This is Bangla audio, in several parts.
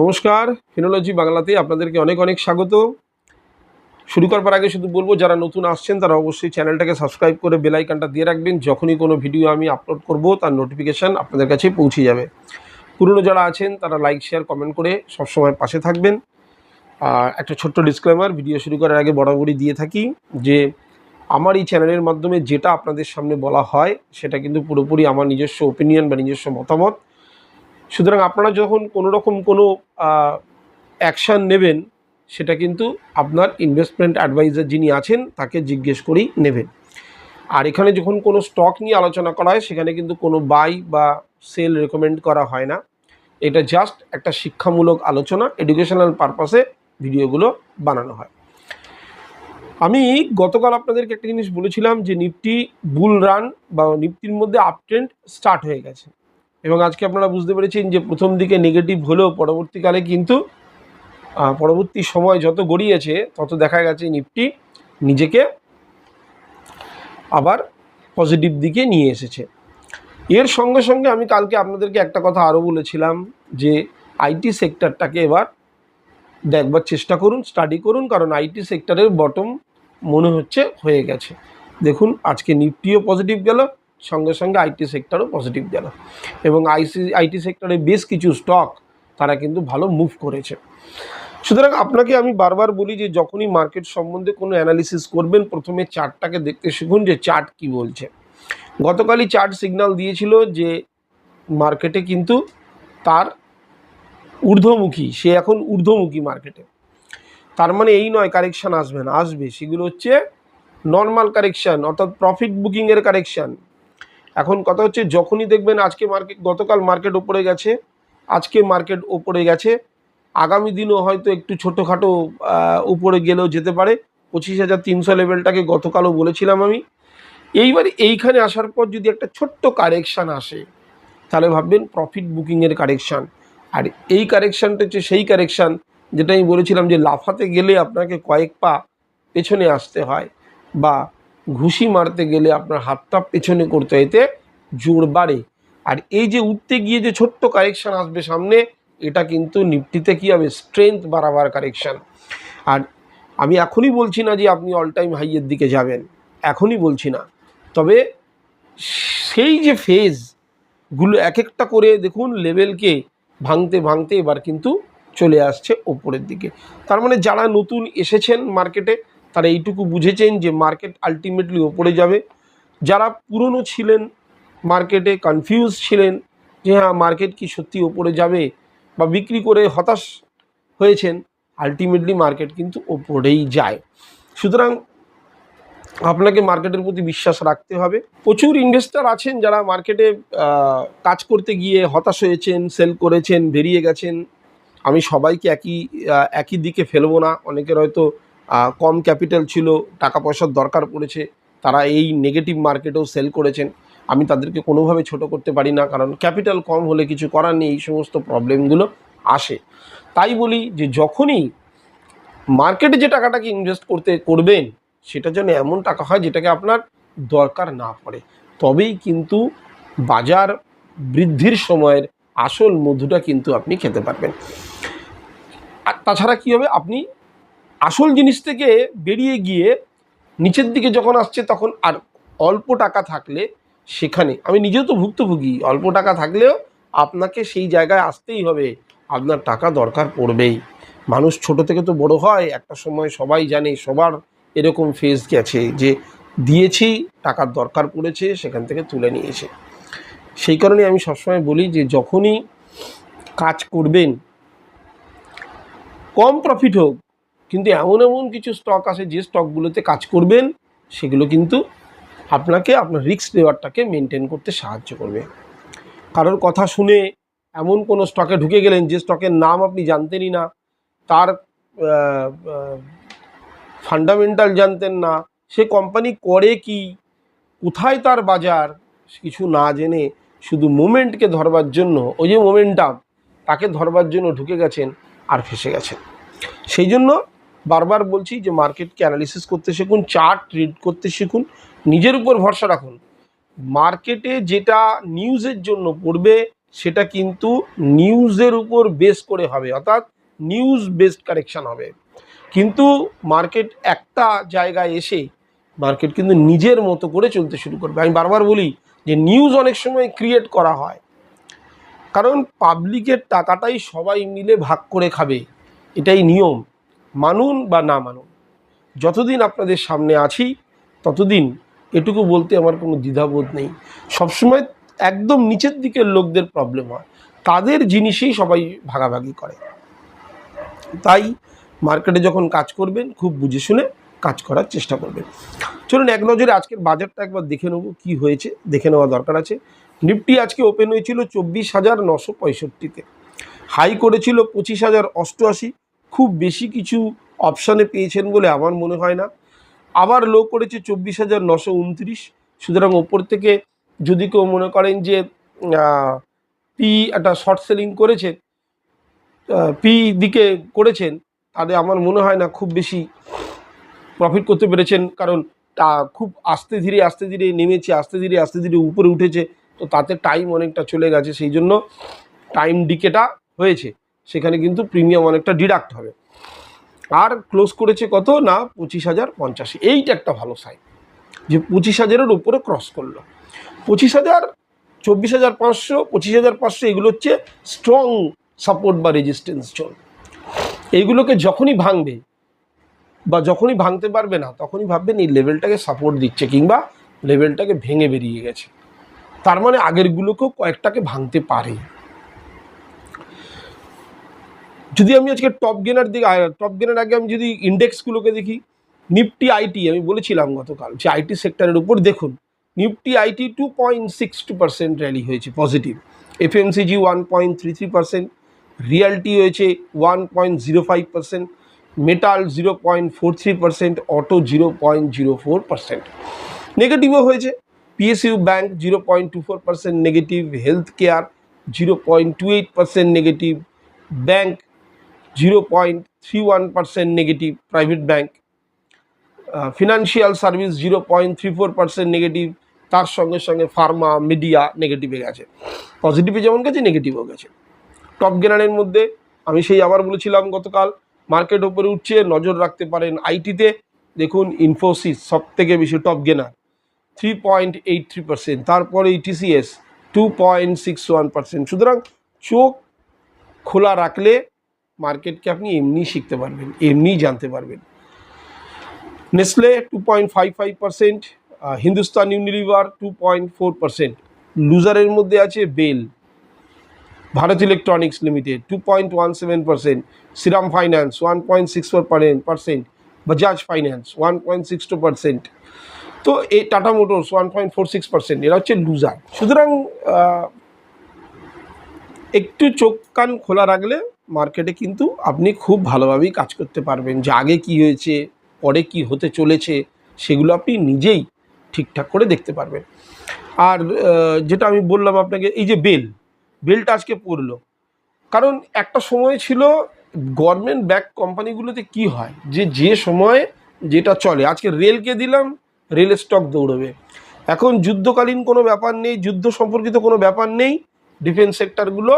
নমস্কার ফিনোলজি বাংলাতে আপনাদেরকে অনেক অনেক স্বাগত। শুরু করবার আগে শুধু বলব, যারা নতুন আসছেন, তারা অবশ্যই চ্যানেলটাকে সাবস্ক্রাইব করে বেল আইকনটা দিয়ে রাখবেন। যখনই কোনো ভিডিও আমি আপলোড করব, তার নোটিফিকেশান আপনাদের কাছে পৌঁছে যাবে। পুরনো যারা আছেন, তারা লাইক, শেয়ার, কমেন্ট করে সবসময় পাশে থাকবেন। আর একটা ছোট্ট ডিসক্লেমার ভিডিও শুরু করার আগে বরাবরই দিয়ে থাকি যে, আমার এই চ্যানেলের মাধ্যমে যেটা আপনাদের সামনে বলা হয়, সেটা কিন্তু পুরোপুরি আমার নিজস্ব ওপিনিয়ন বা নিজস্ব মতামত। সুতরাং আপনারা যখন কোনো রকম কোনো অ্যাকশান নেবেন, সেটা কিন্তু আপনার ইনভেস্টমেন্ট অ্যাডভাইজার যিনি আছেন, তাকে জিজ্ঞেস করেই নেবেন। আর এখানে যখন কোনো স্টক নিয়ে আলোচনা করা হয়, সেখানে কিন্তু কোনো বাই বা সেল রেকমেন্ড করা হয় না। এটা জাস্ট একটা শিক্ষামূলক আলোচনা এডুকেশনাল পারপাসে ভিডিওগুলো বানানো হয়। আমি গতকাল আপনাদেরকে একটা জিনিস বলেছিলাম যে, নিফটি বুল রান বা নিফটির মধ্যে আপ ট্রেন্ড স্টার্ট হয়ে গেছে। এবং আজকে আপনারা বুঝতে পেরেছেন যে প্রথম দিকে নেগেটিভ হলেও পরবর্তীকালে কিন্তু পরবর্তী সময় যত গড়িয়েছে, তত দেখা গেছে নিফটি নিজেকে আবার পজিটিভ দিকে নিয়ে এসেছে। এর সঙ্গে সঙ্গে আমি কালকে আপনাদেরকে একটা কথা আরও বলেছিলাম যে আইটি সেক্টরটাকে এবার দেখবার চেষ্টা করুন স্টাডি করুন, কারণ আইটি সেক্টরের বটম মনে হচ্ছে হয়ে গেছে। দেখুন, আজকে নিফটিও পজিটিভ গেল সঙ্গে সঙ্গে আইটি সেক্টরও পজিটিভ গেল। এবং আইসি, আইটি সেক্টরে বেশ কিছু স্টক তারা কিন্তু ভালো মুভ করেছে। সুতরাং আপনাকে আমি বারবার বলি যে যখনই মার্কেট সম্বন্ধে কোনো অ্যানালিসিস করবেন, প্রথমে চার্টটাকে দেখতে শিখুন যে চার্ট কি বলছে। গতকালই চার্ট সিগন্যাল দিয়েছিল যে মার্কেটে কিন্তু তার ঊর্ধ্বমুখী, সে এখন ঊর্ধ্বমুখী মার্কেটে তার মানে এই নয় কারেকশান আসবে না, আসবে। সেগুলো হচ্ছে নর্মাল কারেকশান অর্থাৎ প্রফিট বুকিংয়ের কারেকশান এখন কথা হচ্ছে, যখনই দেখবেন আজকে মার্কেট গতকাল মার্কেট ওপরে গেছে, আজকে মার্কেট ওপরে গেছে, আগামী দিনও হয়তো একটু ছোটোখাটো উপরে গেলেও যেতে পারে। পঁচিশ হাজার তিনশো লেভেলটাকে গতকালও বলেছিলাম আমি। এইবার এইখানে আসার পর যদি একটা ছোট্ট কারেকশান আসে, তাহলে ভাববেন প্রফিট বুকিংয়ের কারেকশান আর এই কারেকশানটা হচ্ছে সেই কারেকশান যেটা আমি বলেছিলাম যে লাফাতে গেলে আপনাকে কয়েক পা পেছনে আসতে হয় বা ঘুষি মারতে গেলে আপনার হাতটা পেছনে করতে এতে জোর বাড়ে। আর এই যে উঠতে গিয়ে যে ছোট্ট কারেকশান আসবে সামনে, এটা কিন্তু নিফটিতে কী হবে? স্ট্রেংথ বাড়াবার কারেকশান আর আমি এখনই বলছি না যে আপনি অল টাইম হাইয়ের দিকে যাবেন। এখনই বলছি না। তবে সেই যে ফেজগুলো এক একটা করে দেখুন লেভেলকে ভাঙতে ভাঙতে এবার কিন্তু চলে আসছে ওপরের দিকে। তার মানে যারা নতুন এসেছেন মার্কেটে তারা এইটুকু বুঝেছেন যে মার্কেট আলটিমেটলি ওপরে যাবে। যারা পুরনো ছিলেন মার্কেটে কনফিউজ ছিলেন যে হ্যাঁ মার্কেট কি সত্যি ওপরে যাবে বা বিক্রি করে হতাশ হয়েছেন আলটিমেটলি মার্কেট কিন্তু ওপরেই যায়। সুতরাং আপনাকে মার্কেটের প্রতি বিশ্বাস রাখতে হবে। প্রচুর ইনভেস্টার আছেন যারা মার্কেটে কাজ করতে গিয়ে হতাশ হয়েছেন সেল করেছেন, বেরিয়ে গেছেন। আমি সবাইকে একই একই দিকে ফেলব না। অনেকের হয়তো কম ক্যাপিটাল ছিল টাকা পয়সার দরকার পড়েছে, তারা এই নেগেটিভ মার্কেটেও সেল করেছেন। আমি তাদেরকে কোনোভাবে ছোট করতে পারি না, কারণ ক্যাপিটাল কম হলে কিছু করার নেই, এই সমস্ত প্রবলেমগুলো আসে। তাই বলি যে যখনই মার্কেটে যে টাকাটাকে ইনভেস্ট করতে করবেন, সেটা যেন এমন টাকা হয় যেটাকে আপনার দরকার না পড়ে। তবেই কিন্তু বাজার বৃদ্ধির সময়ের আসল মধুটা কিন্তু আপনি খেতে পারবেন। আর তাছাড়া কী হবে? আপনি আসল জিনিস থেকে বেরিয়ে গিয়ে নিচের দিকে যখন আসছে তখন আর অল্প টাকা থাকলে সেখানে, আমি নিজেও তো ভুক্তভোগী, অল্প টাকা থাকলেও আপনাকে সেই জায়গায় আসতেই হবে। আপনার টাকা দরকার পড়বেই। মানুষ ছোট থেকে তো বড় হয়, একটা সময় সবাই জানে, সবার এরকম ফেজ গেছে যে দিয়েছি টাকার দরকার পড়েছে, সেখান থেকে তুলে নিয়েছে সেই কারণে আমি সবসময় বলি যে যখনই কাজ করবেন, কম প্রফিট হোক কিন্তু এমন এমন কিছু স্টক আছে যে স্টকগুলোতে কাজ করবেন, সেগুলো কিন্তু আপনাকে আপনার রিস্ক নেওয়ারটাকে মেনটেন করতে সাহায্য করবে। কারোর কথা শুনে এমন কোনো স্টকে ঢুকে গেলেন যে স্টকের নাম আপনি জানতেনই না, তার ফান্ডামেন্টাল জানতেন না, সে কোম্পানি করে কি, কোথায় তার বাজার, কিছু না জেনে শুধু মোমেন্টকে ধরবার জন্য, ওই যে মোমেন্টাম তাকে ধরবার জন্য ঢুকে গেছেন আর ফেসে গেছেন। সেই জন্য বারবার বলছি যে মার্কেটকে অ্যানালিসিস করতে শিখুন চার্ট রিড করতে শিখুন, নিজের উপর ভরসা রাখুন। মার্কেটে যেটা নিউজের জন্য পড়বে, সেটা কিন্তু নিউজের উপর বেস করে হবে, অর্থাৎ নিউজ বেসড কারেকশন হবে। কিন্তু মার্কেট একটা জায়গায় এসে মার্কেট কিন্তু নিজের মতো করে চলতে শুরু করবে। আমি বারবার বলি যে নিউজ অনেক সময় ক্রিয়েট করা হয়। কারণ পাবলিকের টাকাটাই সবাই মিলে ভাগ করে খাবে। এটাই নিয়ম। মানুন বা না মানুন, যতদিন আপনাদের সামনে আছি, ততদিন এটুকু বলতে আমার কোনো দ্বিধাবোধ নেই। সবসময় একদম নিচের দিকের লোকদের প্রবলেম হয়। তাদের জিনিসেই সবাই ভাগাভাগি করে। তাই মার্কেটে যখন কাজ করবেন, খুব বুঝে শুনে কাজ করার চেষ্টা করবেন। চলুন এক নজরে আজকের বাজারটা একবার দেখে নেব কী হয়েছে, দেখে নেওয়া দরকার আছে। নিফটি আজকে ওপেন হয়েছিল চব্বিশ হাজার নশো পঁয়ষট্টিতে। হাই করেছিল পঁচিশ হাজার অষ্টআশি। খুব বেশি কিছু অপশানে পেয়েছেন বলে আমার মনে হয় না। আবার লো করেছে চব্বিশ হাজার নশো উনত্রিশ। সুতরাং ওপর থেকে যদি কেউ মনে করেন যে পি একটা শর্ট সেলিং করেছে পি দিকে করেছেন, তাহলে আমার মনে হয় না খুব বেশি প্রফিট করতে পেরেছেন। কারণ তা খুব আস্তে ধীরে আস্তে ধীরে নেমেছে, আস্তে ধীরে আস্তে ধীরে উপরে উঠেছে। তো তাতে টাইম অনেকটা চলে গেছে। সেই জন্য টাইম ডিকেটা হয়েছে। সেখানে কিন্তু প্রিমিয়াম অনেকটা ডিডাক্ট হবে। আর ক্লোজ করেছে কত? না, পঁচিশ হাজার পঞ্চাশি। এইটা একটা ভালো সাইন যে পঁচিশ হাজারের উপরে ক্রস করল। পঁচিশ হাজার, চব্বিশ হাজার পাঁচশো, পঁচিশ হাজার পাঁচশো, এগুলো হচ্ছে স্ট্রং সাপোর্ট বা রেজিস্ট্যান্স জোন এইগুলোকে যখনই ভাঙবে বা যখনই ভাঙতে পারবে না, তখনই ভাববেন এই লেভেলটাকে সাপোর্ট দিচ্ছে কিংবা লেভেলটাকে ভেঙে বেরিয়ে গেছে। তার মানে আগেরগুলোকেও কয়েকটাকে ভাঙতে পারে। যদি আমি আজকে টপ গেনার দিকে টপ গেনার আগে আমি যদি ইন্ডেক্সগুলোকে দেখি নিফটি আইটি আমি বলেছিলাম গতকাল যে আইটি সেক্টরের উপর দেখুন Nifty IT two point six two percent rally হয়েছে positive FMCG one point three three percent realty হয়েছে one point zero five percent metal zero point four three percent auto zero point zero four percent নেগেটিভও হয়েছে PSU bank zero point two four percent negative health care zero point two eight percent negative bank zero point three one percent negative private bank financial service zero point three four percent negative তার সঙ্গে সঙ্গে ফার্মা মিডিয়া নেগেটিভে গেছে। পজিটিভে যেমন গেছে নেগেটিভও গেছে। টপ গেনারের মধ্যে আমি সেই আবার বলেছিলাম গতকাল মার্কেট ওপরে উঠছে, নজর রাখতে পারেন আইটিতে দেখুন ইনফোসিস সব থেকে বেশি top gainer three point eight three percent তারপরে TCS two point six one percent সুতরাং চোখ খোলা রাখলে মার্কেটকে আপনি এমনি শিখতে পারবেন এমনি জানতে পারবেন। Nestle two point five five percent Hindustan Unilever two point four percent লুজারের মধ্যে আছে BEL, Bharat electronics limited two point one seven percent Shriram finance one point six four percent Bajaj finance one point six two percent তো এই Tata motors one point four six percent এরা হচ্ছে লুজার। সুতরাং একটু চোখ কান খোলা রাখলে মার্কেটে কিন্তু আপনি খুব ভালোভাবেই কাজ করতে পারবেন। যে আগে কী হয়েছে, পরে কি হতে চলেছে, সেগুলো আপনি নিজেই ঠিকঠাক করে দেখতে পারবেন। আর যেটা আমি বললাম আপনাকে, এই যে বেল, বেলটা আজকে পড়ল কারণ একটা সময় ছিল গভর্নমেন্ট ব্যাক কোম্পানিগুলোতে কি হয়? যে যে সময়ে যেটা চলে, আজকে রেলকে দিলাম রেলের স্টক দৌড়বে। এখন যুদ্ধকালীন কোনো ব্যাপার নেই, যুদ্ধ সম্পর্কিত কোনো ব্যাপার নেই ডিফেন্স সেক্টরগুলো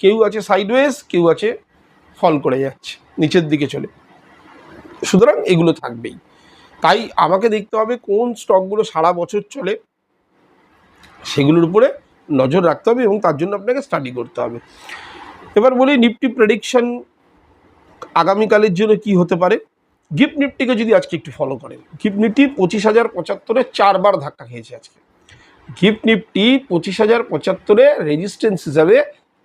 কেউ আছে সাইডওয়েজ কেউ আছে ফল করে যাচ্ছে, নিচের দিকে চলে। সুতরাং এগুলো থাকবেই। তাই আমাকে দেখতে হবে কোন স্টকগুলো সারা বছর চলে, সেগুলোর উপরে নজর রাখতে হবে এবং তার জন্য আপনাকে স্টাডি করতে হবে। এবার বলি নিফটি প্রেডিকশন আগামীকালের জন্য কি হতে পারে? গিফট নিফটিকে যদি আজকে একটু ফলো করেন গিফট নিফটি পঁচিশ হাজার পঁচাত্তরে চারবার ধাক্কা খেয়েছে আজকে। গিফট নিফটি পঁচিশ হাজার পঁচাত্তরে রেজিস্ট্যান্স হিসাবে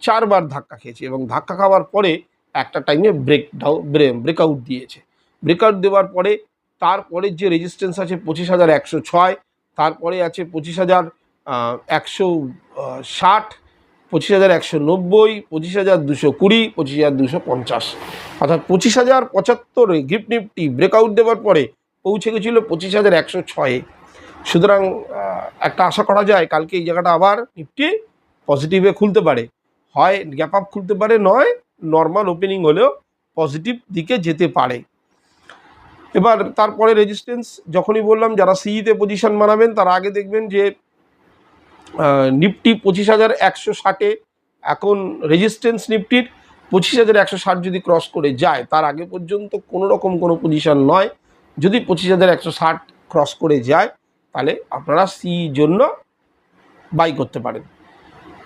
চারবার ধাক্কা খেয়েছে এবং ধাক্কা খাওয়ার পরে একটা টাইমে ব্রেক ডাউন ব্রেকআউট দিয়েছে। ব্রেকআউট দেওয়ার পরে তারপরে যে রেজিস্ট্যান্স আছে পঁচিশ হাজার একশো ছয়, তারপরে আছে পঁচিশ হাজার একশো ষাট, পঁচিশ হাজার একশো নব্বই, পঁচিশ হাজার দুশো কুড়ি, পঁচিশ হাজার দুশো পঞ্চাশ। অর্থাৎ পঁচিশ হাজার পঁচাত্তরে গিফট নিফটি ব্রেকআউট দেওয়ার পরে পৌঁছে গেছিল পঁচিশ হাজার একশো ছয়ে। সুতরাং একটা আশা করা যায় কালকে এই জায়গাটা আবার নিফটি পজিটিভে খুলতে পারে। হয় গ্যাপ আপ খুলতে পারে, নয় নর্মাল ওপেনিং হলেও পজিটিভ দিকে যেতে পারে। এবার তারপরে রেজিস্ট্যান্স যখনই বললাম যারা সিইতে পজিশন বানাবেন, তার আগে দেখবেন যে নিফটি পঁচিশ হাজার একশো ষাটে এখন রেজিস্ট্যান্স নিফটির পঁচিশ হাজার একশো ষাট যদি ক্রস করে যায়, তার আগে পর্যন্ত কোনো রকম কোনো পজিশন নয়। যদি পঁচিশ হাজার একশো ষাট ক্রস করে যায়, তাহলে আপনারা সি জন্য বাই করতে পারেন।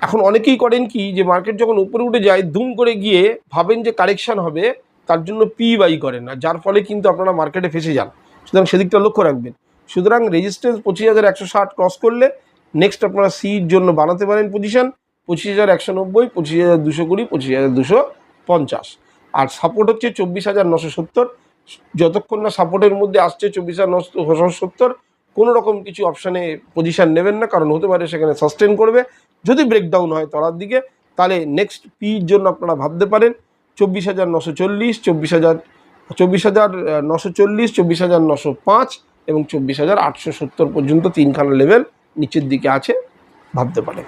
এখন অনেকেই করেন কি যে মার্কেট যখন উপরে উঠে যায় দুম করে গিয়ে ভাবেন যে কারেকশন হবে, তার জন্য পি বাই করেন। না যার ফলে কিন্তু আপনারা মার্কেটে ফেসে যান। সুতরাং সেদিকটা লক্ষ্য রাখবেন। সুতরাং রেজিস্ট্যান্স পঁচিশ হাজার একশো ষাট ক্রস করলে নেক্সট আপনারা সির জন্য বানাতে পারেন পজিশন পঁচিশ হাজার একশো নব্বই, পঁচিশ হাজার দুশো কুড়ি, পঁচিশ হাজার দুশো পঞ্চাশ। আর সাপোর্ট হচ্ছে চব্বিশ হাজার নশো সত্তর। যতক্ষণ না সাপোর্টের মধ্যে আসছে চব্বিশ হাজার নশো সত্তর কোনো রকম কিছু অপশানে পজিশান নেবেন না, কারণ হতে পারে সেখানে সাস্টেন করবে। যদি ব্রেকডাউন হয় তলার দিকে, তাহলে নেক্সট পির জন্য আপনারা ভাবতে পারেন, চব্বিশ হাজার নশো চল্লিশ, চব্বিশ হাজার চব্বিশ হাজার নশো চল্লিশ, চব্বিশ হাজার নশো পাঁচ এবং চব্বিশ হাজার আটশো সত্তর পর্যন্ত তিনখানা লেভেল নিচের দিকে আছে, ভাবতে পারেন।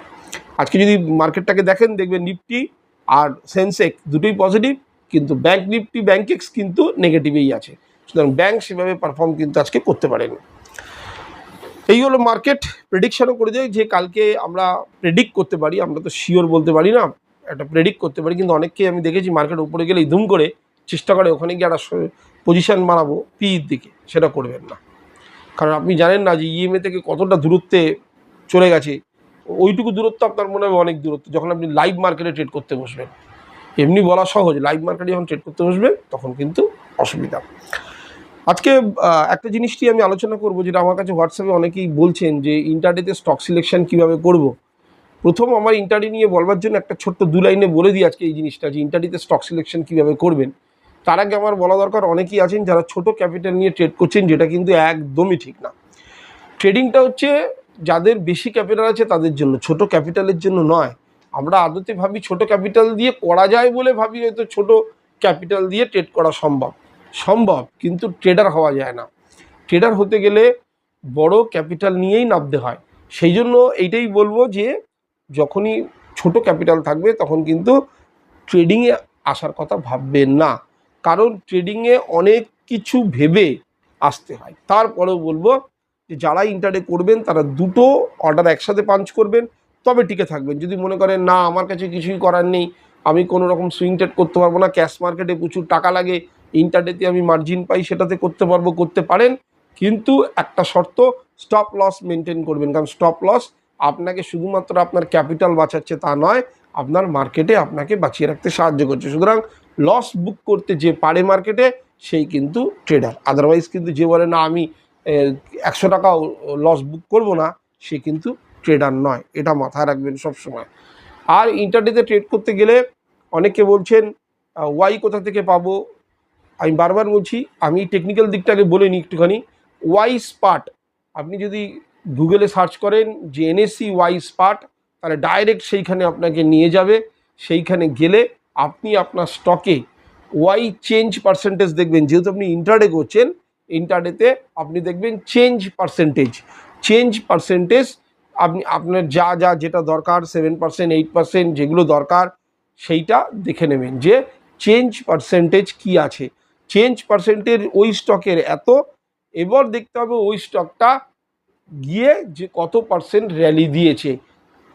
আজকে যদি মার্কেটটাকে দেখেন, দেখবেন নিফটি আর সেন্সেক দুটোই পজিটিভ কিন্তু ব্যাঙ্ক নিফটি ব্যাংকেক্স কিন্তু নেগেটিভেই আছে। সুতরাং ব্যাংক সেভাবে পারফর্ম কিন্তু আজকে করতে পারেনি। এই হলো মার্কেট প্রেডিকশনও করে দেয় যে কালকে আমরা প্রেডিক্ট করতে পারি, আমরা তো শিওর বলতে পারি না, একটা প্রেডিক্ট করতে পারি, কিন্তু অনেককে আমি দেখেছি মার্কেট উপরে গেলেই ধুম করে চেষ্টা করে ওখানে গিয়ে একটা পজিশন বানাবো পির দিকে, সেটা করবেন না। কারণ আপনি জানেন না যে ইএমএ থেকে কতটা দূরত্বে চলে গেছে, ওইটুকু দূরত্ব আপনার মনে হবে অনেক দূরত্ব, যখন আপনি লাইভ মার্কেটে ট্রেড করতে বসবেন। এমনি বলা সহজ লাইভ মার্কেটে যখন ট্রেড করতে বসবেন তখন কিন্তু অসুবিধা। আজকে একটা জিনিসটি আমি আলোচনা করব যেটা আমার কাছে হোয়াটসঅ্যাপে অনেকেই বলছেন যে ইন্টারডেতে স্টক সিলেকশন কীভাবে করব। প্রথম আমার ইন্টারডে নিয়ে বলবার জন্য একটা ছোট্ট দু লাইনে বলে দিই আজকে এই জিনিসটা যে ইন্টারডিতে স্টক সিলেকশন কীভাবে করবেন। তার আগে আমার বলা দরকার অনেকেই আছেন যারা ছোট ক্যাপিটাল নিয়ে ট্রেড করছেন, যেটা কিন্তু একদমই ঠিক না। ট্রেডিংটা হচ্ছে যাদের বেশি ক্যাপিটাল আছে তাদের জন্য, ছোট ক্যাপিটালের জন্য নয়। আমরা আদতে ভাবি ছোট ক্যাপিটাল দিয়ে করা যায় বলে ভাবি হয়তো ছোট ক্যাপিটাল দিয়ে ট্রেড করা সম্ভব। সম্ভব, কিন্তু ট্রেডার হওয়া যায় না। ট্রেডার হতে গেলে বড় ক্যাপিটাল নিয়েই নামতে হয়। সেই জন্য এইটাই বলব যে, যখনই ছোট ক্যাপিটাল থাকবে, তখন কিন্তু ট্রেডিংয়ে আসার কথা ভাববেন না। কারণ ট্রেডিংয়ে অনেক কিছু ভেবে আসতে হয়। তারপরেও বলব যে, যারা ইন্টারে করবেন, তারা দুটো অর্ডার একসাথে পাঞ্চ করবেন, তবে টিকে থাকবেন। যদি মনে করেন, না, আমার কাছে কিছুই করার নেই, আমি কোনো রকম সুইং ট্রেড করতে পারব না ক্যাশ মার্কেটে প্রচুর টাকা লাগে ইন্টারডেতে আমি মার্জিন পাই, সেটাতে করতে পারব, করতে পারেন। কিন্তু একটা শর্ত স্টপ লস মেনটেন করবেন। কারণ স্টপ লস আপনাকে শুধুমাত্র আপনার ক্যাপিটাল বাঁচাচ্ছে তা নয়, আপনার মার্কেটে আপনাকে বাঁচিয়ে রাখতে সাহায্য করছে। সুতরাং লস বুক করতে যে পারে মার্কেটে সেই কিন্তু ট্রেডার আদারওয়াইজ কিন্তু যে বলে, না, আমি একশো টাকাও লস বুক করব না, সে কিন্তু ট্রেডার নয়। এটা মাথায় রাখবেন সব সময় আর ইন্টারনেটে ট্রেড করতে গেলে অনেকে বলছেন ওয়াই কোথা থেকে পাবো? আমি বারবার বলছি, আমি টেকনিক্যাল দিকটাকে বলে নিই একটুখানি। ওয়াই স্পাট আপনি যদি গুগলে সার্চ করেন যে এনএসসি ওয়াই স্পাট তাহলে ডাইরেক্ট সেইখানে আপনাকে নিয়ে যাবে। সেইখানে গেলে আপনি আপনার স্টকে ওয়াই চেঞ্জ পার্সেন্টেজ দেখবেন। যেহেতু আপনি ইন্টারডে করছেন ইন্টারডেতে আপনি দেখবেন চেঞ্জ পার্সেন্টেজ চেঞ্জ পার্সেন্টেজ আপনি, আপনার যা যা যেটা দরকার সেভেন পার্সেন্ট এইট পার্সেন্ট যেগুলো দরকার, সেইটা দেখে নেবেন যে চেঞ্জ পার্সেন্টেজ কি আছে। চেঞ্জ পার্সেন্টের ওই স্টকের এত। এবার দেখতে হবে ওই স্টকটা গিয়ে যে কত পার্সেন্ট র্যালি দিয়েছে।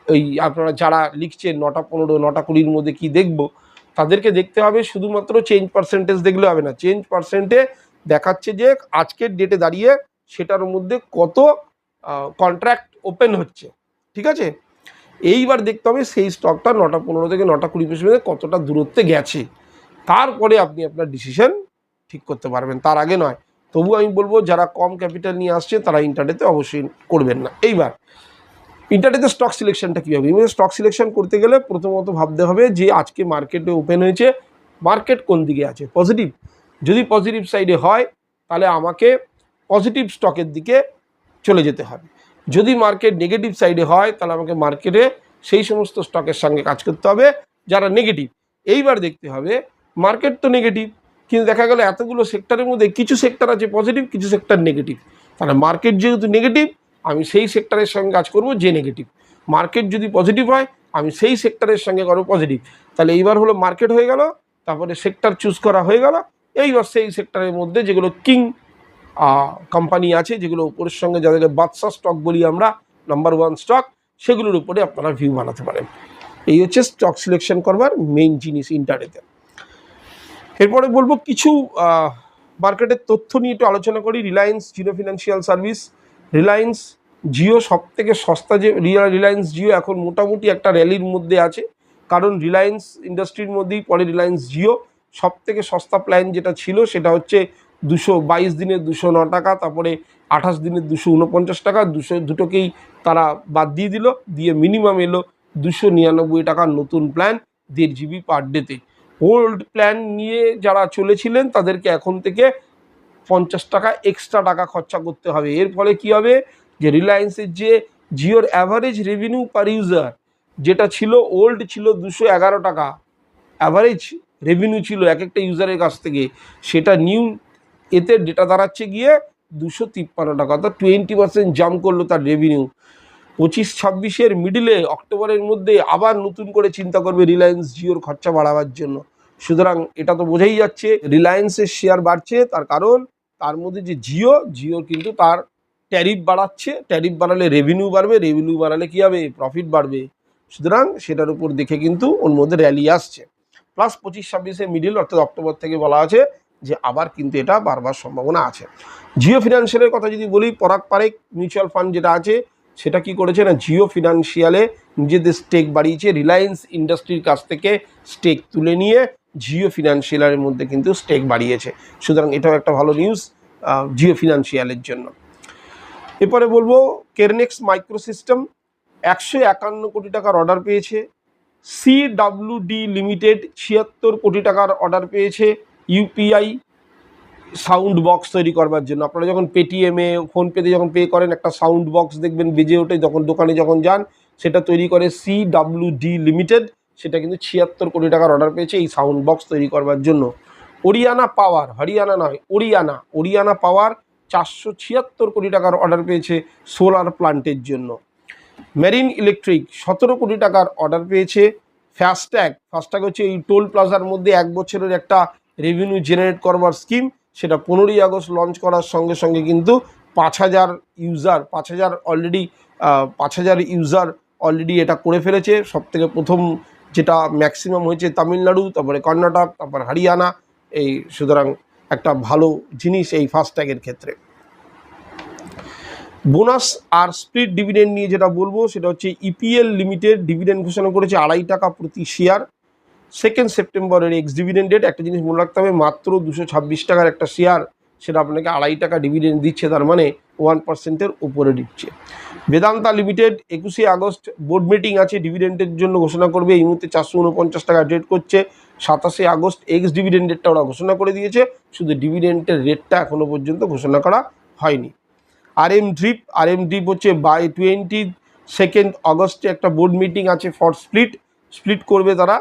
ওই আপনারা যারা লিখছেন নটা পনেরো, নটা কুড়ির মধ্যে কি দেখব, তাদেরকে দেখতে হবে শুধুমাত্র চেঞ্জ পার্সেন্টেজ দেখলে হবে না। চেঞ্জ পার্সেন্টে দেখাচ্ছে যে আজকের ডেটে দাঁড়িয়ে সেটার মধ্যে কত কন্ট্রাক্ট ওপেন হচ্ছে। ঠিক আছে? এইবার দেখতে হবে সেই স্টকটা নটা পনেরো থেকে নটা কুড়ি পর্যন্ত কতটা দূরত্বে গেছে। তারপরে আপনি আপনার ডিসিশন ঠিক করতে পারবেন। তার আগে নয়। তবু আমি বলব, যারা কম ক্যাপিটাল নিয়ে আসছে, তারা ইন্টারনেটে অবশ্যই করবেন না। এইবার ইন্টারনেটে স্টক সিলেকশনটা কী হবে স্টক সিলেকশন করতে গেলে প্রথমত ভাবতে হবে যে আজকে মার্কেটে ওপেন হয়েছে। মার্কেট কোন দিকে আছে? পজিটিভ যদি পজিটিভ সাইডে হয়, তাহলে আমাকে পজিটিভ স্টকের দিকে চলে যেতে হবে। যদি মার্কেট নেগেটিভ সাইডে হয়, তাহলে আমাকে মার্কেটে সেই সমস্ত স্টকের সঙ্গে কাজ করতে হবে যারা নেগেটিভ এইবার দেখতে হবে মার্কেট তো নেগেটিভ কিন্তু দেখা গেল এতগুলো সেক্টরের মধ্যে কিছু সেক্টর আছে পজিটিভ কিছু সেক্টর নেগেটিভ তাহলে মার্কেট যেহেতু নেগেটিভ আমি সেই সেক্টরের সঙ্গে কাজ করব যে নেগেটিভ মার্কেট যদি পজিটিভ হয়, আমি সেই সেক্টরের সঙ্গে করব পজিটিভ তাহলে এইবার হলো মার্কেট হয়ে গেল, তারপরে সেক্টর চুজ করা হয়ে গেল। এইবার সেই সেক্টরের মধ্যে যেগুলো কিং কোম্পানি আছে, যেগুলো উপরের সঙ্গে যাদেরকে বাদশা স্টক বলি আমরা নাম্বার ওয়ান স্টক সেগুলোর উপরে আপনারা ভিউ বানাতে পারেন। এই হচ্ছে স্টক সিলেকশন করবার মেইন জিনিস ইন্টারনেটে এরপরে বলব কিছু মার্কেটের তথ্য নিয়ে একটু আলোচনা করি। Reliance Jio financial service Reliance Jio সব থেকে সস্তা যে রিলায়েন্স জিও এখন মোটামুটি একটা র্যালির মধ্যে আছে। কারণ রিলায়েন্স ইন্ডাস্ট্রির মধ্যেই পরে রিলায়েন্স জিও সব থেকে সস্তা প্ল্যান যেটা ছিল সেটা হচ্ছে দুশো বাইশ দিনের দুশো ন টাকা, তারপরে আঠাশ দিনের দুশো উনপঞ্চাশ টাকা, দুশো দুটোকেই তারা বাদ দিয়ে দিল। দিয়ে মিনিমাম এলো দুশো নিরানব্বই টাকার নতুন প্ল্যান দেড় জিবি পার ডেতে ওল্ড প্ল্যান নিয়ে যারা চলেছিলেন, তাদেরকে এখন থেকে পঞ্চাশ টাকা এক্সট্রা টাকা খরচা করতে হবে। এর ফলে কি হবে? যে রিলায়েন্সের যে জিওর অ্যাভারেজ রেভিনিউ পার ইউজার যেটা ছিল ওল্ড ছিল দুশো এগারো টাকা। অ্যাভারেজ রেভিনিউ ছিল এক একটা ইউজারের কাছ থেকে। সেটা নিউ এতে ডেটা দাঁড়াচ্ছে গিয়ে দুশো তিপ্পান্ন টাকা, অর্থাৎ টোয়েন্টি পার্সেন্ট জাম্প করল তার রেভিনিউ পঁচিশ ছাব্বিশের মিডিলে অক্টোবরের মধ্যে আবার নতুন করে চিন্তা করবে রিলায়েন্স জিওর খরচা বাড়াবার জন্য। সুতরাং এটা তো বোঝাই যাচ্ছে রিলায়েন্সের শেয়ার বাড়ছে, তার কারণ তার মধ্যে যে জিও জিও কিন্তু তার ট্যারিফ বাড়াচ্ছে। ট্যারিফ বাড়ালে রেভিনিউ বাড়বে রেভিনিউ বাড়ালে কী হবে? প্রফিট বাড়বে। সুতরাং সেটার উপর দেখে কিন্তু ওর মধ্যে র্যালি আসছে। প্লাস পঁচিশ ছাব্বিশে মিডিল অর্থাৎ অক্টোবর থেকে বলা আছে যে আবার কিন্তু এটা বারবার সম্ভাবনা আছে। জিও ফিনান্সিয়ালের কথা যদি বলি পরাক পারেক মিউচুয়াল ফান্ড যেটা আছে সেটা কি করেছে না, জিও ফিনান্সিয়ালে নিজেদের স্টেক বাড়িয়েছে রিলায়েন্স ইন্ডাস্ট্রির কাছ থেকে স্টেক তুলে নিয়ে জিও ফিনান্সিয়ালের মধ্যে কিন্তু স্টেক বাড়িয়েছে। সুতরাং এটাও একটা ভালো নিউজ জিও ফিনান্সিয়ালের জন্য। এরপরে বলব কেরনেক্স মাইক্রোসিস্টেম একশো একান্ন কোটি টাকার অর্ডার পেয়েছে। সি সিডাব্লিউডি লিমিটেড ছিয়াত্তর কোটি টাকার অর্ডার পেয়েছে। ইউপিআই সাউন্ড বক্স তৈরি করবার জন্য। আপনারা যখন পেটিএমে ফোনপেতে যখন পে করেন, একটা সাউন্ড বক্স দেখবেন বেজে ওঠে। যখন দোকানে যখন যান, সেটা তৈরি করে সি ডি লিমিটেড সেটা কিন্তু ছিয়াত্তর কোটি টাকার অর্ডার পেয়েছে এই সাউন্ড বক্স তৈরি করবার জন্য। ওরিয়ানা পাওয়ার হরিয়ানা নয় ওরিয়ানা ওরিয়ানা পাওয়ার চারশো ছিয়াত্তর কোটি টাকার অর্ডার পেয়েছে সোলার প্লান্টের জন্য। মেরিন ইলেকট্রিক সতেরো কোটি টাকার অর্ডার পেয়েছে ফাস্ট্যাগ ফাস্ট্যাগ হচ্ছে এই টোল প্লাজার মধ্যে এক বছরের একটা রেভিনিউ জেনারেট করবার স্কিম সেটা পনেরোই আগস্ট লঞ্চ করার সঙ্গে সঙ্গে কিন্তু পাঁচ হাজার ইউজার পাঁচ হাজার অলরেডি পাঁচ হাজার ইউজার অলরেডি এটা করে ফেলেছে। সব থেকে প্রথম যেটা ম্যাক্সিমাম হয়েছে তামিলনাড়ু, তারপরে কর্ণাটক, তারপর হরিয়ানা। এই সুতরাং একটা ভালো জিনিস এই ফাস্ট্যাগের ক্ষেত্রে। বোনাস আর স্প্লিট ডিভিডেন্ড নিয়ে যেটা বলব, সেটা হচ্ছে ইপিএল লিমিটেড ডিভিডেন্ড ঘোষণা করেছে আড়াই টাকা প্রতি শেয়ার সেকেন্ড সেপ্টেম্বরের এক্স ডিভিডেন্ড ডেট একটা জিনিস মনে রাখতে হবে, মাত্র দুশো ছাব্বিশ টাকার একটা শেয়ার সেটা আপনাকে আড়াই টাকা ডিভিডেন্ড দিচ্ছে, তার মানে ওয়ান পার্সেন্টের উপরে দিচ্ছে। বেদান্তা লিমিটেড একুশে আগস্ট বোর্ড মিটিং আছে ডিভিডেন্ডের জন্য ঘোষণা করবে, এই মুহূর্তে চারশো উনপঞ্চাশ টাকা ডেট করছে। সাতাশে আগস্ট এক্স ডিভিডেন্ড রেটটা ওরা ঘোষণা করে দিয়েছে, শুধু ডিভিডেন্ডের রেটটা এখনও পর্যন্ত ঘোষণা করা হয়নি। R M drip R M drip হচ্ছে বাই টোয়েন্টি সেকেন্ড আগস্টে একটা বোর্ড মিটিং আছে ফর স্প্লিট স্প্লিট করবে তারা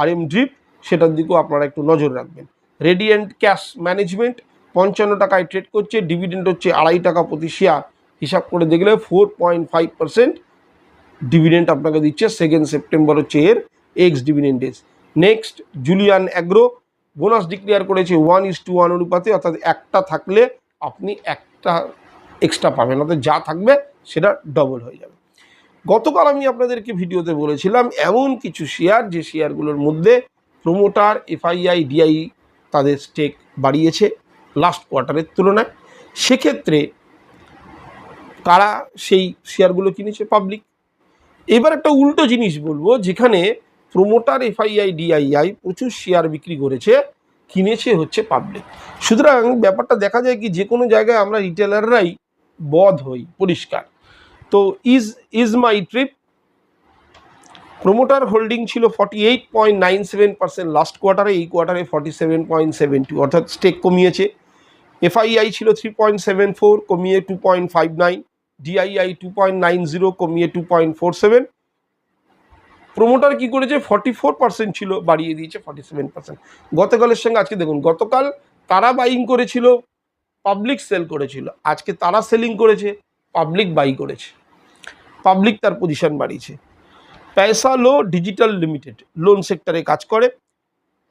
আর এম ড্রিপ, সেটার দিকেও আপনারা একটু নজর রাখবেন। রেডিয়েন্ট ক্যাশ ম্যানেজমেন্ট পঞ্চান্ন টাকায় ট্রেড করছে ডিভিডেন্ড হচ্ছে আড়াই টাকা প্রতি শেয়ার হিসাব করে দেখলে four point five percent dividend আপনাকে দিচ্ছে সেকেন্ড সেপ্টেম্বর হচ্ছে এর ex dividend days next Julien agro bonus declare করেছে ওয়ান ইস টু ওয়ান অনুপাতে, অর্থাৎ একটা থাকলে আপনি একটা এক্সট্রা পাবেন, অর্থাৎ যা থাকবে, সেটা ডবল হয়ে যাবে। গতকাল আমি আপনাদেরকে ভিডিওতে বলেছিলাম, এমন কিছু শেয়ার যে শেয়ারগুলোর মধ্যে প্রোমোটার এফআইআই ডিআই তাদের স্টেক বাড়িয়েছে লাস্ট কোয়ার্টারের তুলনায়। সেক্ষেত্রে কারা সেই শেয়ারগুলো কিনেছে পাবলিক এবার একটা উল্টো জিনিস বলব, যেখানে প্রোমোটার এফআইআই ডিআইআই প্রচুর শেয়ার বিক্রি করেছে, কিনেছে হচ্ছে পাবলিক সুতরাং ব্যাপারটা দেখা যায় কি, যে কোনো জায়গায় আমরা রিটেলাররাই বধ হই, পরিষ্কার। তো ease ease my trip promoter holding ছিল forty eight point nine seven percent last কোয়ার্টারে এই কোয়ার্টারে forty seven point seven two অর্থাৎ স্টেক কমিয়েছে। এফআইআই ছিল থ্রি পয়েন্ট সেভেন ফোর কমিয়ে two point five nine DII two point nine zero কমিয়ে two point four seven promoter কী করেছে? ফর্টি ফোর পার্সেন্ট ছিল, বাড়িয়ে দিয়েছে ফর্টি সেভেন পার্সেন্ট গতকালের সঙ্গে আজকে দেখুন, গতকাল তারা বাইং করেছিল পাবলিক সেল করেছিল, আজকে তারা সেলিং করেছে। পাবলিক বাই করেছে। পাবলিক তার পজিশন বাড়িয়েছে। পয়সা লো ডিজিটাল লিমিটেড লোন সেক্টরে কাজ করে।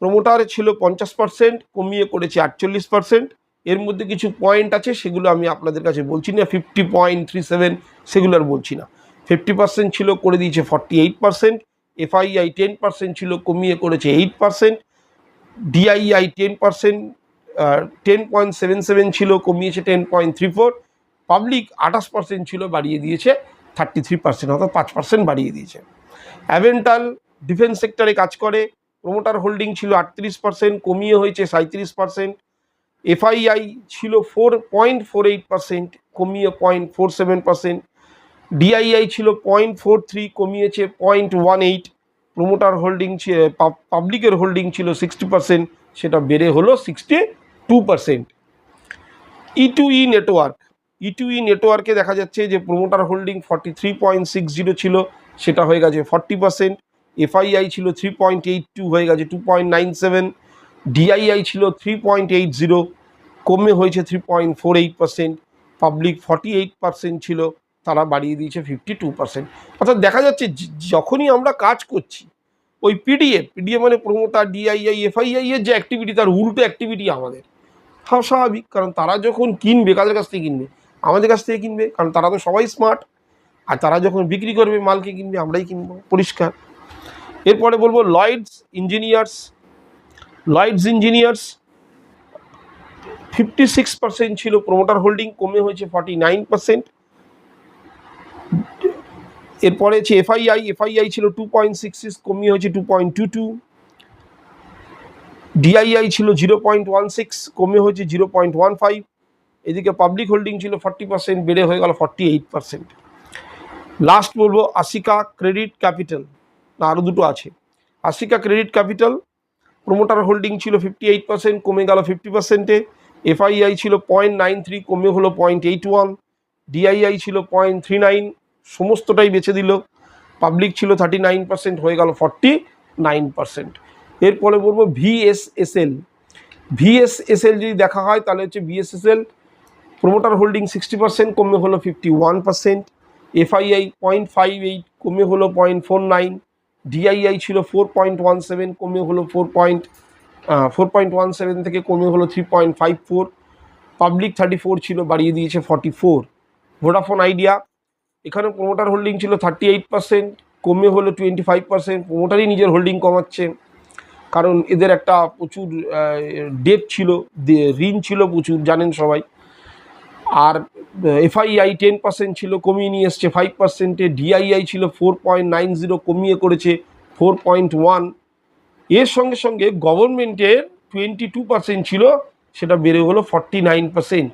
প্রোমোটার ছিল পঞ্চাশ পার্সেন্ট কমিয়ে করেছে আটচল্লিশ পার্সেন্ট এর মধ্যে কিছু পয়েন্ট আছে, সেগুলো আমি আপনাদের কাছে বলছি না। ফিফটি পয়েন্ট থ্রি সেভেন সেগুলো আর বলছি না। ফিফটি পার্সেন্ট ছিল করে দিয়েছে forty eight percent FII ten percent ছিল, কমিয়ে করেছে eight percent DII ten percent ten point seven seven ছিল, কমিয়েছে ten point three four public আঠাশ পার্সেন্ট ছিল বাড়িয়ে দিয়েছে থার্টি থ্রি পার্সেন্ট অর্থাৎ পাঁচ পার্সেন্ট বাড়িয়ে দিয়েছে। অ্যাভেন্টাল ডিফেন্স সেক্টরে কাজ করে প্রোমোটার হোল্ডিং ছিল আটত্রিশ পার্সেন্ট কমিয়ে হয়েছে সাঁত্রিশ পার্সেন্ট এফআইআই ছিল four point four eight percent কমিয়ে point four seven percent DII ছিল পয়েন্ট ফোর থ্রি কমিয়েছে point one eight promoter holding পাবলিকের হোল্ডিং ছিল সিক্সটি পার্সেন্ট সেটা বেড়ে হলো sixty two percent E two E network E two E নেটওয়ার্কে দেখা যাচ্ছে যে promoter holding forty three point six zero ছিল, সেটা হয়ে গেছে ফর্টি পার্সেন্ট এফআইআই ছিল থ্রি পয়েন্ট এইট টু হয়ে গেছে two point nine seven DII ছিল থ্রি পয়েন্ট এইট জিরো কমে হয়েছে three point four eight percent public forty eight percent ছিল, তারা বাড়িয়ে দিয়েছে ফিফটি টু পার্সেন্ট অর্থাৎ দেখা যাচ্ছে যখনই আমরা কাজ করছি, ওই পিডিএফ পিডিএফ মানে প্রোমোটার ডিআইআই এফআইআই এর যে অ্যাক্টিভিটি তার উল্টো অ্যাক্টিভিটি আমাদের। স্বাভাবিক, কারণ তারা যখন কিনবে, কাদের কাছ থেকে কিনবে? আমাদের কাছ থেকে কিনবে, কারণ তারা তো সবাই স্মার্ট আর তারা যখন বিক্রি করবে, মালকে কিনবে, আমরাই কিনবো। পরিষ্কার। এরপরে বলব Lloyds engineers Lloyds engineers fifty six percent ছিল। প্রোমোটার হোল্ডিং কমে হয়েছে ফর্টি নাইন পার্সেন্ট এরপরে হচ্ছে এফআইআই এফআইআই ছিল টু পয়েন্ট সিক্স সিক্স কমিয়ে হয়েছে two point two two DII ছিল জিরো পয়েন্ট ওয়ান সিক্স কমে হয়েছে জিরো পয়েন্ট ওয়ান ফাইভ এদিকে পাবলিক হোল্ডিং ছিল ফর্টি পার্সেন্ট বেড়ে হয়ে গেল ফর্টি এইট পার্সেন্ট লাস্ট বলব আশিকা ক্রেডিট ক্যাপিটাল না আরও দুটো আছে। Ashika credit capital promoter holding ছিল ফিফটি এইট পার্সেন্ট কমে গেল ফিফটি পার্সেন্টে এফআইআই ছিল পয়েন্ট নাইন থ্রি কমে হলো পয়েন্ট এইট ওয়ান ডিআইআই ছিল পয়েন্ট থ্রি নাইন সমস্তটাই বেছে দিল। পাবলিক ছিল থার্টি নাইন পার্সেন্ট হয়ে গেল ফর্টি নাইন পার্সেন্ট এরপরে বলব ভিএসএসএল ভিএসএসএল যদি দেখা হয়, তাহলে হচ্ছে VSSL promoter holding sixty percent কমে হলো fifty one percent FII point five eight কমে হলো পয়েন্ট ফোর নাইন ডিআইআই ছিল ফোর পয়েন্ট ওয়ান সেভেন কমে হলো four point four point one seven থেকে কমে হলো three point five four public thirty four ছিল, বাড়িয়ে দিয়েছে ফর্টি ফোর ভোডাফোন আইডিয়া এখানে প্রোমোটার হোল্ডিং ছিল থার্টি এইট পার্সেন্ট কমে হলো টোয়েন্টি ফাইভ পার্সেন্ট প্রোমোটারই নিজের হোল্ডিং কমাচ্ছে। কারণ এদের একটা প্রচুর ডেট ছিল ঋণ ছিল প্রচুর, জানেন সবাই। আর এফআইআই টেন পার্সেন্ট ছিল, কমিয়ে নিয়ে এসছে ফাইভ পার্সেন্টে ডিআইআই ছিল ফোর পয়েন্ট নাইন জিরো কমিয়ে করেছে ফোর পয়েন্ট ওয়ানের সঙ্গে সঙ্গে গভর্নমেন্টের টোয়েন্টি টু পার্সেন্ট ছিল, সেটা বেড়ে হলো ফর্টি নাইন পার্সেন্ট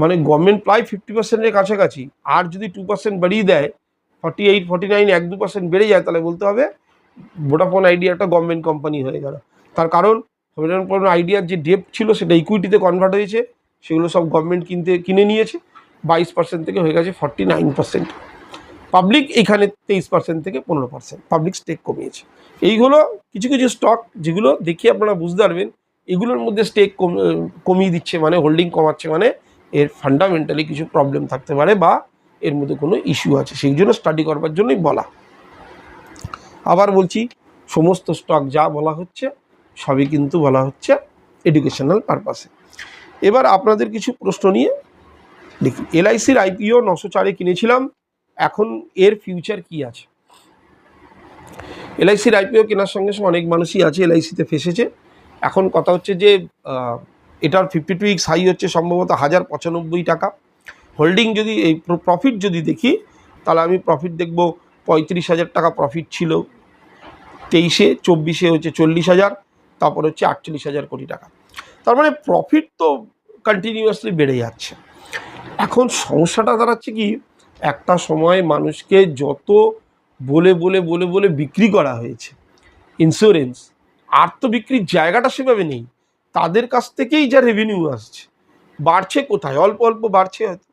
মানে গভর্নমেন্ট প্রায় ফিফটি পার্সেন্টের কাছাকাছি। আর যদি টু পার্সেন্ট বাড়িয়ে দেয় ফর্টি এইট ফর্টি নাইন এক দু পার্সেন্ট বেড়ে যায়, তাহলে বলতে হবে ভোডাফোন আইডিয়া একটা গভর্নমেন্ট কোম্পানি হয়ে গেল। তার কারণ ভোডাফোন আইডিয়ার যে ডেপ ছিল, সেটা ইকুইটিতে কনভার্ট হয়েছে। সেগুলো সব গভর্নমেন্ট কিনতে, কিনে নিয়েছে। বাইশ পার্সেন্ট থেকে হয়ে গেছে ফর্টি নাইন পার্সেন্ট পাবলিক এইখানে তেইশ পার্সেন্ট থেকে পনেরো পার্সেন্ট পাবলিক স্টেক কমিয়েছে। এইগুলো কিছু কিছু স্টক যেগুলো দেখে আপনারা বুঝতে পারবেন, এগুলোর মধ্যে স্টেক কমিয়ে দিচ্ছে মানে হোল্ডিং কমাচ্ছে মানে এর ফান্ডামেন্টালি কিছু প্রবলেম থাকতে পারে বা এর মধ্যে কোনো ইস্যু আছে। সেই জন্য স্টাডি করবার জন্যই বলা। আবার বলছি, সমস্ত স্টক যা বলা হচ্ছে, সবই কিন্তু বলা হচ্ছে এডুকেশনাল পারপাসে এবার আপনাদের কিছু প্রশ্ন নিয়ে দেখি। এলআইসির আইপিও নশো চারে কিনেছিলাম, এখন এর ফিউচার কি আছে? এলআইসির আইপিও কেনার সঙ্গে সঙ্গে অনেক মানুষই আছে এলআইসিতে ফেসেছে। এখন কথা হচ্ছে যে এটার ফিফটি টু উইক্স হাই হচ্ছে সম্ভবত হাজার পঁচানব্বই টাকা। হোল্ডিং যদি এই প্রফিট যদি দেখি, তাহলে আমি প্রফিট দেখব পঁয়ত্রিশ হাজার টাকা প্রফিট ছিল। তেইশে, চব্বিশে হচ্ছে চল্লিশ হাজার, তারপর হচ্ছে আটচল্লিশ হাজার কোটি টাকা। তার মানে প্রফিট তো কন্টিনিউয়াসলি বেড়ে যাচ্ছে। এখন সমস্যাটা দাঁড়াচ্ছে কি, একটা সময় মানুষকে যত বলে বলে বলে বলে বিক্রি করা হয়েছে ইন্স্যুরেন্স আর তো বিক্রির জায়গাটা সেভাবে নেই। তাদের কাছ থেকেই যা রেভিনিউ আসছে, বাড়ছে কোথায়? অল্প অল্প বাড়ছে হয়তো।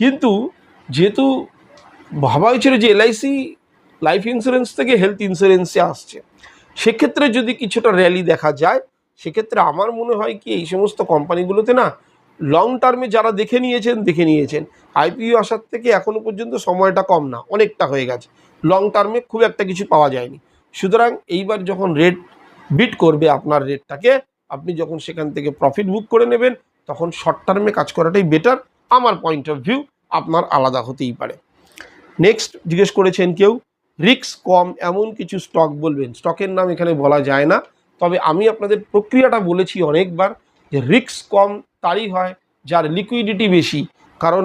কিন্তু যেহেতু ভাবা হয়েছিল যে এলআইসি লাইফ ইন্স্যুরেন্স থেকে হেলথ ইন্স্যুরেন্সে আসছে, সেক্ষেত্রে যদি কিছুটা র্যালি দেখা যায় সেক্ষেত্রে আমার মনে হয় কি, এই সমস্ত কোম্পানিগুলোতে না লং টার্মে যারা দেখে নিয়েছেন দেখে নিয়েছেন। আইপিও আসার থেকে এখনও পর্যন্ত সময়টা কম না, অনেকটা হয়ে গেছে। লং টার্মে খুব একটা কিছু পাওয়া যায়নি। সুতরাং এইবার যখন রেট বিট করবে আপনার রেটটাকে আপনি যখন সেখান থেকে প্রফিট বুক করে নেবেন, তখন শর্ট টার্মে কাজ করাটাই বেটার আমার পয়েন্ট অফ ভিউ আপনার আলাদা হতেই পারে। নেক্সট জিজ্ঞেস করেছেন কেউ রিক্স কম, এমন কিছু স্টক বলবেন। স্টকের নাম এখানে বলা যায় না। তবে আমি আপনাদের প্রক্রিয়াটা বলেছি অনেকবার যে রিক্স কম তারই হয়, যার লিকুইডিটি বেশি। কারণ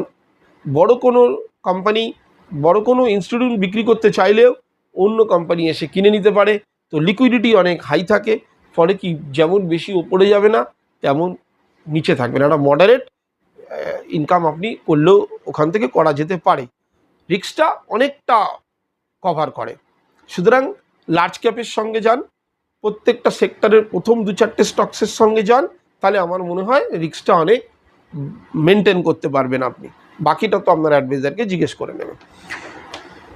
বড় কোনো কোম্পানি বড় কোনো ইনস্টিটিউট বিক্রি করতে চাইলেও অন্য কোম্পানি এসে কিনে নিতে পারে। তো লিকুইডিটি অনেক হাই থাকে, ফলে কি যেমন বেশি ওপরে যাবে না, তেমন নিচে থাকবে না। একটা মডারেট ইনকাম আপনি করলেও ওখান থেকে করা যেতে পারে। রিক্সটা অনেকটা কভার করে। সুতরাং লার্জ ক্যাপের সঙ্গে যান প্রত্যেকটা সেক্টরের প্রথম দু চারটে স্টকসের সঙ্গে যান, তাহলে আমার মনে হয় রিক্সটা অনেক মেনটেন করতে পারবেন আপনি। বাকিটা তো আপনার অ্যাডভাইজারকে জিজ্ঞেস করে নেবেন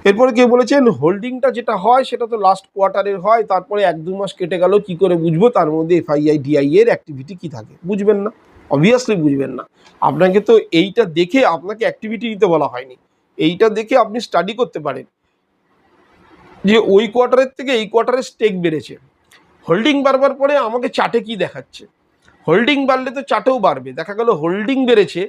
এরপরে কেউ বলেছেন হোল্ডিংটা যেটা হয়, সেটা তো লাস্ট কোয়ার্টারের হয়, তারপরে এক দু মাস কেটে গেল, কি করে বুঝব? তার মধ্যে এফআইআই ডিআই এর অ্যাক্টিভিটি কি থাকে? বুঝবেন না। অবভিয়াসলি বুঝবেন না। আপনাকে তো এইটা দেখে আপনাকে অ্যাক্টিভিটি নিতে বলা হয়নি। এইটা দেখে আপনি স্টাডি করতে পারেন। যে ওই কোয়ার্টারের থেকে এই কোয়ার্টারের স্টেক বেড়েছে। হোল্ডিং বাড়বার পরে আমাকে চার্টে কি দেখাচ্ছে? হোল্ডিং বাড়লে তো চার্টেও বাড়বে। দেখা গেল হোল্ডিং বেড়েছে,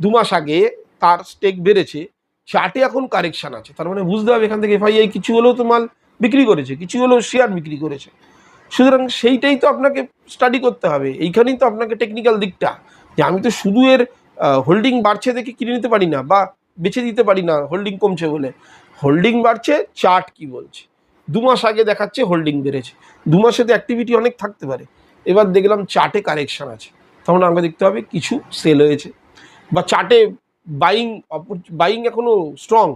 দু মাস আগে তার স্টেক বেড়েছে চার্টে এখন কারেকশান আছে। তার মানে বুঝতে হবে, এখান থেকে এফআইআই কিছু হলেও তো মাল বিক্রি করেছে, কিছু হলেও শেয়ার বিক্রি করেছে। সুতরাং সেইটাই তো আপনাকে স্টাডি করতে হবে। এইখানেই তো আপনাকে টেকনিক্যাল দিকটা, যে আমি তো শুধু এর হোল্ডিং বাড়ছে দেখে কিনে নিতে পারি না, বা বেছে দিতে পারি না হোল্ডিং কমছে বলে। হোল্ডিং বাড়ছে চার্ট কি বলছে? দু মাস আগে দেখাচ্ছে হোল্ডিং বেড়েছে। দু মাসে তো অ্যাক্টিভিটি অনেক থাকতে পারে। এবার দেখলাম চার্টে কারেকশান আছে। তখন আমাকে দেখতে হবে, কিছু সেল হয়েছে। বা চার্টে বাইং বাইং এখনও স্ট্রং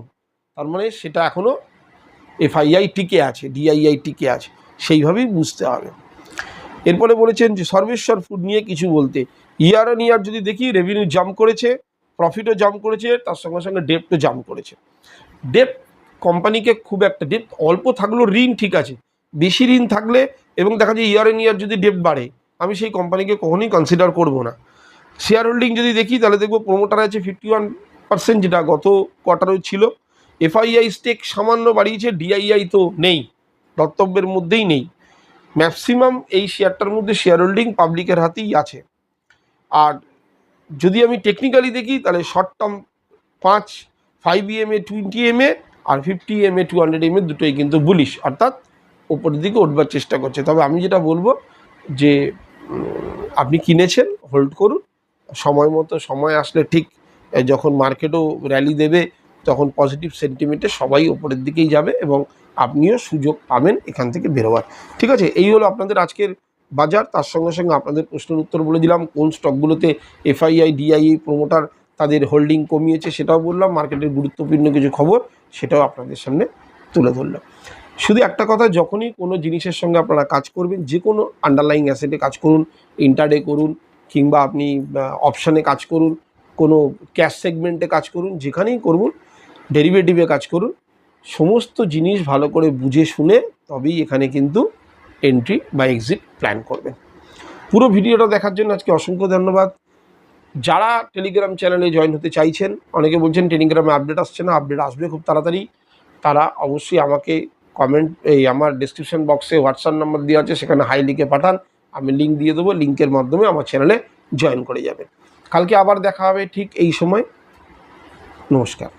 তার মানে সেটা এখনও এফআইআই টিকে আছে ডিআইআই টিকে আছে। সেইভাবেই বুঝতে হবে। এরপরে বলেছেন যে, সর্বেশ্বর ফুড নিয়ে কিছু বলতে। ইয়ার অন ইয়ার যদি দেখি রেভিনিউ জাম্প করেছে প্রফিটও জাম্প করেছে, তার সঙ্গে সঙ্গে ডেপ্টও জাম্প করেছে। ডেপ কোম্পানিকে খুব একটা ডেপ অল্প থাকলেও ঋণ ঠিক আছে। বেশি ঋণ থাকলে এবং দেখা যায় ইয়ার অন ইয়ার যদি ডেপ বাড়ে, আমি সেই কোম্পানিকে কখনোই কনসিডার করব না। শেয়ার হোল্ডিং যদি দেখি, তাহলে দেখব প্রোমোটার আছে ফিফটি ওয়ান পার্সেন্ট যেটা গত কোয়ার্টারেও ছিল। এফআইআই স্টেক সামান্য বাড়িয়েছে ডিআইআই তো নেই দত্তব্যের মধ্যেই নেই। ম্যাক্সিমাম এই শেয়ারটার মধ্যে শেয়ার হোল্ডিং পাবলিকের হাতেই আছে। আর যদি আমি টেকনিক্যালি দেখি, তাহলে শর্ট টার্ম পাঁচ five EMA twenty MA R fifty M A two hundred M A দুটোই কিন্তু বুলিশ অর্থাৎ ওপরের দিকে উঠবার চেষ্টা করছে। তবে আমি যেটা বলব যে আপনি কিনেছেন হোল্ড করুন। সময় মতো সময় আসলে ঠিক যখন মার্কেটও র্যালি দেবে, তখন পজিটিভ সেন্টিমেন্টে সবাই ওপরের দিকেই যাবে এবং আপনিও সুযোগ পাবেন এখান থেকে বেরোবার। ঠিক আছে, এই হলো আপনাদের আজকের বাজার। তার সঙ্গে সঙ্গে আপনাদের প্রশ্নের উত্তর বলে দিলাম, কোন স্টকগুলোতে এফআইআই ডিআইএ প্রোমোটার তাদের হোল্ডিং কমিয়েছে সেটাও বললাম মার্কেটের গুরুত্বপূর্ণ কিছু খবর। সেটাও আপনাদের সামনে তুলে ধরলাম শুধু একটা কথা, যখনই কোনো জিনিসের সঙ্গে আপনারা কাজ করবেন যে কোনো আন্ডারলাইং অ্যাসেটে কাজ করুন ইন্টারডে করুন, কিংবা আপনি অপশানে কাজ করুন, কোনো ক্যাশ সেগমেন্টে কাজ করুন, যেখানেই করুন ডেরিভেটিভে কাজ করুন, সমস্ত জিনিস ভালো করে বুঝে শুনে তবেই এখানে কিন্তু এন্ট্রি বা এক্সিট প্ল্যান করবেন। পুরো ভিডিওটা দেখার জন্য আজকে অসংখ্য ধন্যবাদ। যারা টেলিগ্রাম চ্যানেলে জয়েন হতে চাইছেন, অনেকে বলছেন টেলিগ্রামে আপডেট আসছে না আপডেট আসবে খুব তাড়াতাড়ি। তারা অবশ্যই আমাকে কমেন্ট এই আমার ডিসক্রিপশন বক্সে হোয়াটসঅ্যাপ নাম্বার দেওয়া আছে, সেখানে হাই লিখে পাঠান। আমি লিঙ্ক দিয়ে দেবো লিঙ্কের মাধ্যমে আমার চ্যানেলে জয়েন করে যাবেন। কালকে আবার দেখা হবে ঠিক এই সময়। নমস্কার।